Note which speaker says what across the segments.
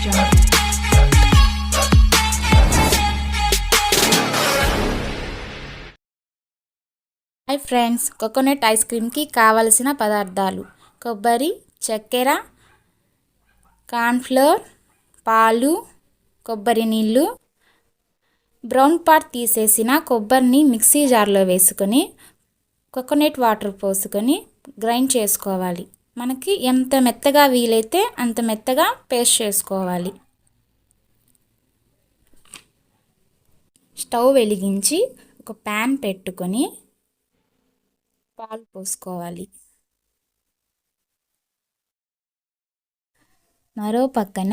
Speaker 1: jungle.
Speaker 2: Hi friends coconut ice క్రీమ్కి కావలసిన పదార్థాలు కొబ్బరి చక్కెర కార్న్ఫ్లోర్ పాలు కొబ్బరి నీళ్ళు బ్రౌన్ పార్ట్ తీసేసిన కొబ్బరిని మిక్సీ జార్లో వేసుకొని కోకోనట్ వాటర్ పోసుకొని గ్రైండ్ చేసుకోవాలి మనకి ఎంత మెత్తగా వీలైతే అంత మెత్తగా పేస్ట్ చేసుకోవాలి. స్టవ్ వెలిగించి ఒక ప్యాన్ పెట్టుకొని పాలు పోసుకోవాలి. మరో పక్కన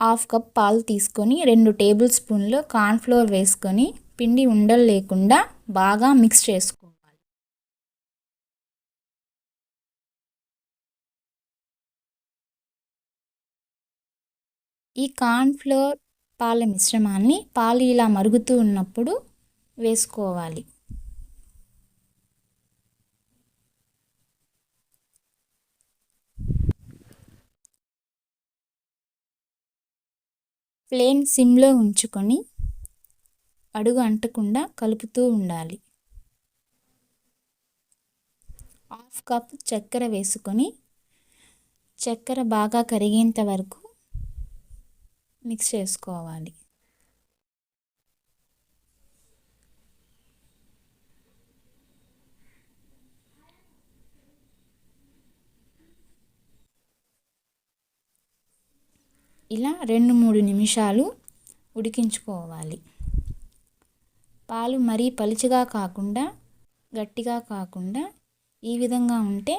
Speaker 2: హాఫ్ కప్ పాలు తీసుకొని రెండు టేబుల్ స్పూన్లు కార్న్ఫ్లోర్ వేసుకొని పిండి ఉండలు లేకుండా బాగా మిక్స్ చేసుకోవాలి. ఈ కార్న్ఫ్లోర్ పాల మిశ్రమాన్ని పాలు ఇలా మరుగుతూ ఉన్నప్పుడు వేసుకోవాలి. ప్లేన్ సిమ్లో ఉంచుకొని అడుగు అంటకుండా కలుపుతూ ఉండాలి. హాఫ్ కప్ చక్కెర వేసుకొని చక్కెర బాగా కరిగేంత వరకు మిక్స్ చేసుకోవాలి. ఇలా రెండు మూడు నిమిషాలు ఉడికించుకోవాలి. పాలు మరీ పలుచగా కాకుండా గట్టిగా కాకుండా ఈ విధంగా ఉంటే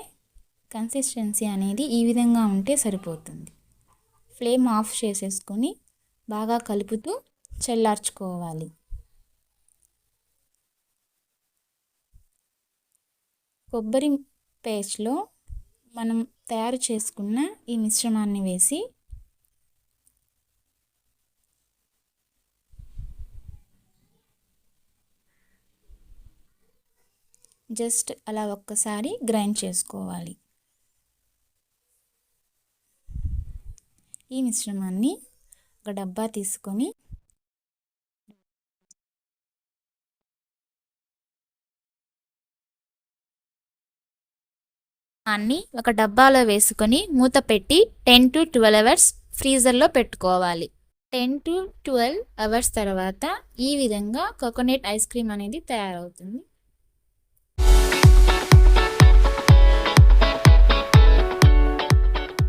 Speaker 2: కన్సిస్టెన్సీ అనేది ఈ విధంగా ఉంటే సరిపోతుంది. ఫ్లేమ్ ఆఫ్ చేసేసుకొని బాగా కలుపుతూ చల్లార్చుకోవాలి. కొబ్బరి పేస్ట్లో మనం తయారు చేసుకున్న ఈ మిశ్రమాన్ని వేసి జస్ట్ అలా ఒక్కసారి గ్రైండ్ చేసుకోవాలి. ఈ మిశ్రమాన్ని ఒక డబ్బా తీసుకొని అన్ని ఒక డబ్బాలో వేసుకొని మూత పెట్టి టెన్ టు ట్వెల్వ్ అవర్స్ ఫ్రీజర్లో పెట్టుకోవాలి. టెన్ టు ట్వెల్వ్ అవర్స్ తర్వాత ఈ విధంగా కోకోనట్ ఐస్ క్రీమ్ అనేది తయారవుతుంది.